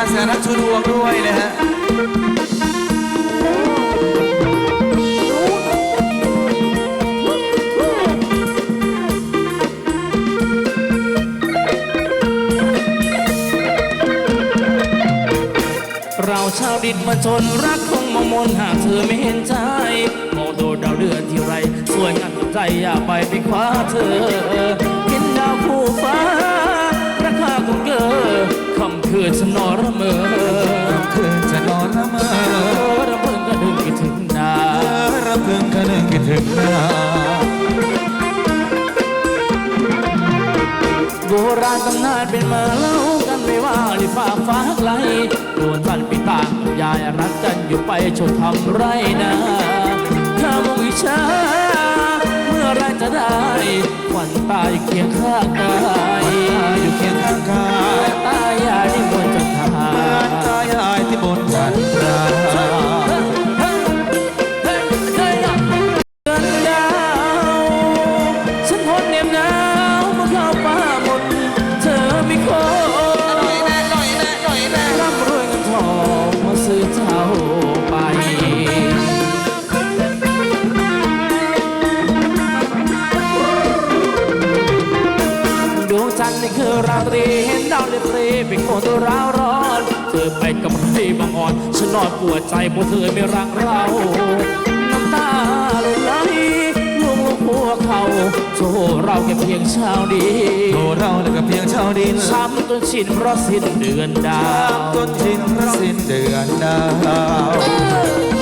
านแสนรักชูดวงด้วยนะฮะเราชาวดินมาจนรักคงมามนหากเธอไม่เห็นใจมองดูดาวเดือนที่ไรสวยงามใจอยากไปไปคว้าเธอเห็นดาวคู่ฟ้าราคาคงเกิน คำคืนฉันนอนระเมอคืนจะนอนละเมอระเบิดก็ดึงคิดถึงนาระพึงคะนึงคิดถึงนาโบราณตำนานเป็นมาเล่ากันไม่ว่าลิฟ้าฟ้าไกลโดนท่านปีตากับยายรักกันอยู่ไปชดทำไรนะถ้ามองอิจฉาเมื่อไรจะได้ควันตายเคียงข้างกาย องมาซื้อเท่าไปดวงจันทร์นี่คือราตรีเห็นดาวเลปรีเป็นคนตัวร้าวร้อน เธอไปกับใครบางอ่อน ฉันนอนปวดใจเพราะเธอไม่รักเราน้ำตา โธ่เราแค่เพียงเช้าดีโทเราเนี่ยก็เพียงชาวดินช้ำจนชินเพราะสิ้นเดือนดาวต้นชินสิ้นเดือนดาว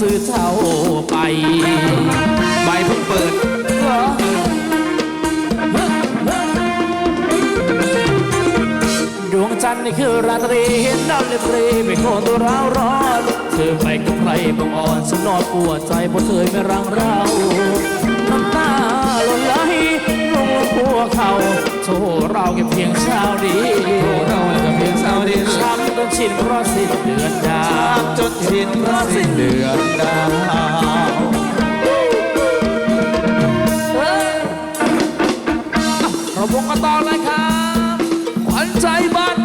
ซื้อเท่าไป ใบเพิ่งเปิดดวงจันทร์นี่คือราตรีเห็นดาวเลปรีไม่โคนตัวเราร้อน เธอไปกับใครบางอ่อนฉันนอนปวดใจเพราะเธอไม่รังเราน้ำตาหล่นไหลลงลงหัวเขาโธ่เราแค่เพียงเช้าดีโทเราเนี่เพียงชาวดินช้ำ จนชินเพราะสิ้นเดือนดาวจนชินเพราะสิ้นเดือนดาวเราวงกันต่อเลยครับขวัญใจบ้าน